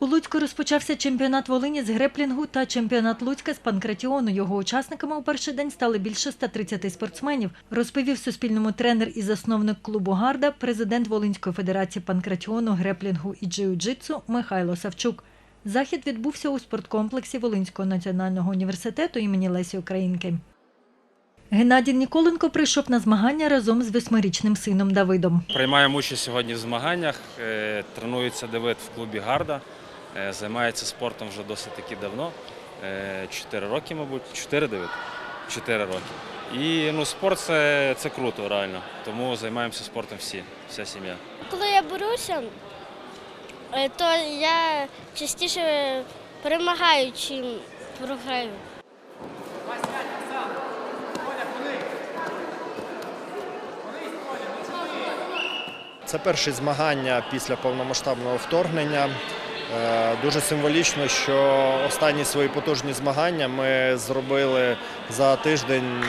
У Луцьку розпочався чемпіонат Волині з греплінгу та чемпіонат Луцька з панкратіону. Його учасниками у перший день стали більше 130 спортсменів, розповів Суспільному тренер і засновник клубу Гарда, президент Волинської федерації панкратіону, греплінгу і джиу-джитсу Михайло Савчук. Захід відбувся у спорткомплексі Волинського національного університету імені Лесі Українки. Геннадій Ніколенко прийшов на змагання разом з восьмирічним сином Давидом. Приймаємо участь сьогодні в змаганнях. Е, Тренується Давид в клубі Гарда. Е, Займається спортом вже досить таки давно. Е, Чотири роки, мабуть. Чотири Давид? Чотири роки. І ну, спорт це, це круто, реально. Тому займаємося спортом всі, вся сім'я. Коли я борюся, е, то я частіше перемагаю, чим програю. Це перші змагання після повномасштабного вторгнення. Е, Дуже символічно, що останні свої потужні змагання ми зробили за тиждень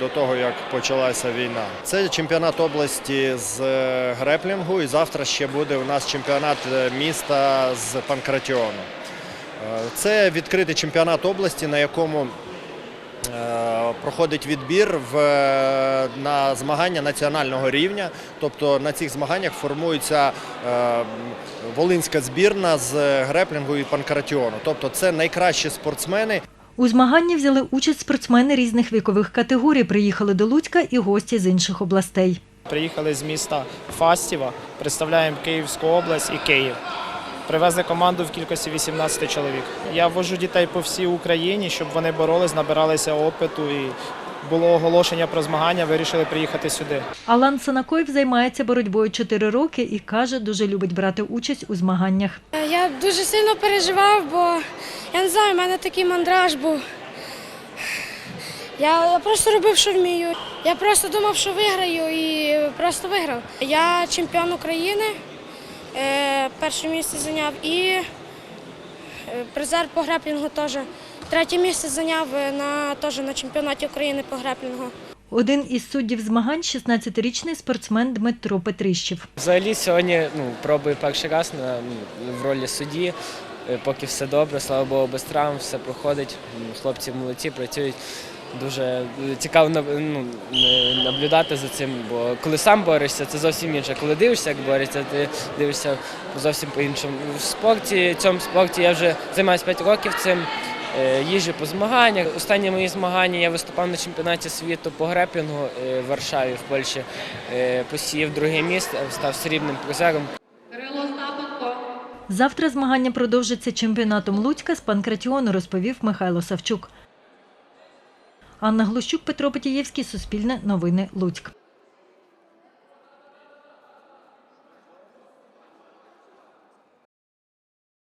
до того, як почалася війна. Це чемпіонат області з е, греплінгу, і завтра ще буде у нас чемпіонат е, міста з панкратіону. Це відкритий чемпіонат області, на якому проходить відбір в, е, на змагання національного рівня. Тобто на цих змаганнях формується е, волинська збірна з греплінгу і панкратіону. Тобто це найкращі спортсмени. У змаганні взяли участь спортсмени різних вікових категорій. Приїхали до Луцька і гості з інших областей. Приїхали з міста Фастіва, представляємо Київську область і Київ. Привезли команду в кількості 18 чоловік. Я вожу дітей по всій Україні, щоб вони боролись, набиралися опиту і було оголошення про змагання, вирішили приїхати сюди. Алан Санакоєв займається боротьбою 4 роки і каже, дуже любить брати участь у змаганнях. Я дуже сильно переживав, бо я не знаю, в мене такий мандраж був. Я, я просто робив, що вмію. Я просто думав, що виграю і просто виграв. Я чемпіон України, перше місце зайняв і е, призер по греплінгу теж. Третє місце зайняв е, на, теж на чемпіонаті України по греплінгу. Один із суддів змагань – 16-річний спортсмен Дмитро Петрищев. Взагалі сьогодні ну, пробую перший раз на, ну, в ролі судді. Е, Поки все добре, слава Богу, без травм, все проходить. Хлопці молодці, працюють. Дуже е, цікаво ну, наблюдати за цим, бо коли сам борешся, це зовсім інше. Коли дивишся, як бореться, ти дивишся зовсім по-іншому. В спорті, цьому спорті я вже займаюся 5 років цим. Е, Їжджу по змаганнях. Останні мої змагання я виступав на чемпіонаті світу по грепінгу е, в Варшаві в Польщі. Посів друге місце, став срібним призером. Завтра змагання продовжаться чемпіонатом Луцька з панкратіону, розповів Михайло Савчук. Анна Глущук, Петро Петієвський, Суспільне, Новини, Луцьк.